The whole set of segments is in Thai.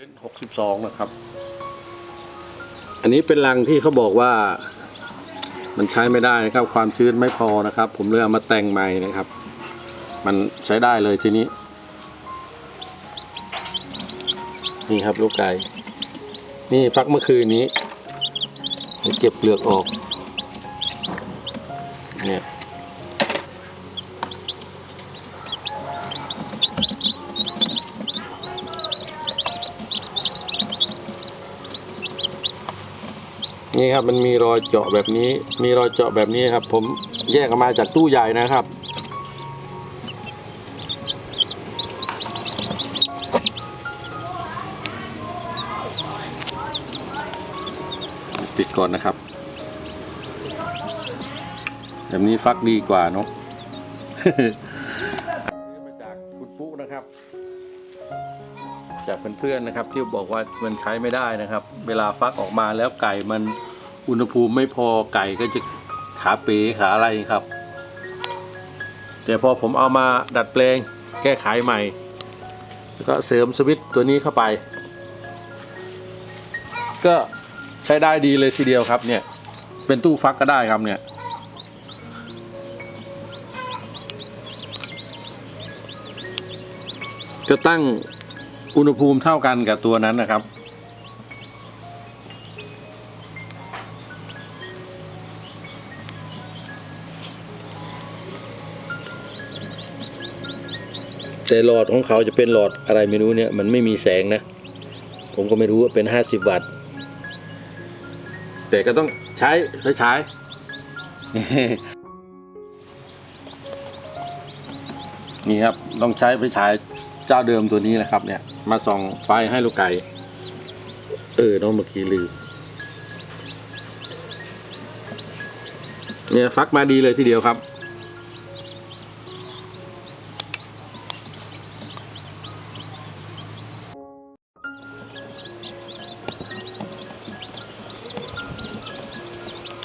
ชื้น62นะครับ อันนี้เป็นรังที่เขาบอกว่า มันใช้ไม่ได้นะครับ ความชื้นไม่พอนะครับ ผมเลยเอามาแต่งใหม่นะครับ มันใช้ได้เลยทีนี้ นี่ครับลูกไก่นี่ฟักเมื่อคืนนี้เก็บเปลือกออก เนี่ย นี่ครับมันมีรอยเจาะแบบนี้ มีรอยเจาะแบบนี้ครับ ผมแยกออกมาจากตู้ใหญ่นะครับ ปิดก่อนนะครับ แบบนี้ฟักดีกว่าเนาะซื้อมาจากคุณฟุนะครับ จากเพื่อนๆนะครับ ที่บอกว่ามันใช้ไม่ได้นะครับ เวลาฟักออกมาแล้วไก่มัน อุณหภูมิไม่พอไก่ก็จะขาเป๋ขาอะไรครับ แต่พอผมเอามาดัดแปลงแก้ไขใหม่ แล้วก็เสริมสวิตตัวนี้เข้าไป ก็ใช้ได้ดีเลยทีเดียวครับเนี่ย เป็นตู้ฟักก็ได้ครับเนี่ยจะตั้งอุณหภูมิเท่ากันกับตัวนั้นนะครับ แต่หลอดของเขาจะเป็นหลอดอะไรไม่รู้เนี่ยมันไม่มีแสงนะ ผมก็ไม่รู้ว่าเป็นห้าสิบวัตต์แต่ก็ต้องใช้ไฟฉาย นี่ครับต้องใช้ไฟฉายเจ้าเดิมตัวนี้นะครับ เนี่ย มาส่องไฟให้ลูกไก่เออน้องเมื่อกี้ลืมเนี่ยฟักมาดีเลยทีเดียวครับ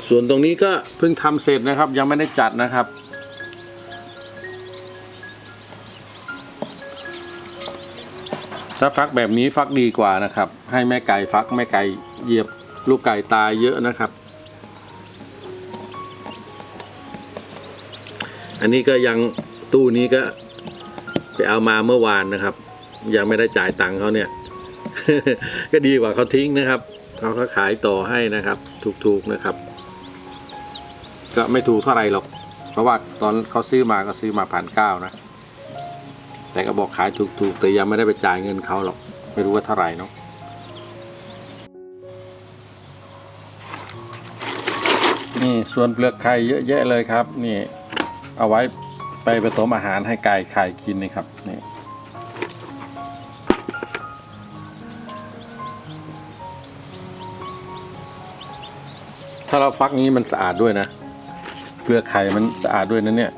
ส่วนตรงนี้ก็เพิ่งทำเสร็จนะครับ ยังไม่ได้จัดนะครับ ถ้าฟักแบบนี้ฟักดีกว่านะครับ ให้แม่ไก่ฟักแม่ไก่เหยียบลูกไก่ตายเยอะนะครับ อันนี้ก็ยังตู้นี้ก็ไปเอามาเมื่อวานนะครับ ยังไม่ได้จ่ายตังค์เขาเนี่ย ก็ดีกว่าเขาทิ้งนะครับเขาก็ขายต่อให้นะครับ ถูกๆนะครับ ก็ไม่ถูกเท่าไรหรอก เพราะว่าตอนเขาซื้อมาก็ซื้อมาพันเก้านะ แต่ก็บอกขายถูกๆ แต่ยังไม่ได้ไปจ่ายเงินเขาหรอก ไม่รู้ว่าเท่าไรเนาะนี่ส่วนเปลือกไข่เยอะแยะเลยครับ นี่เอาไว้ไปผสมอาหารให้ไก่ไข่กินนี่ครับนี่ถ้าเราฟักนี้มันสะอาดด้วยนะ เปลือกไข่มันสะอาดด้วยนะเนี่ย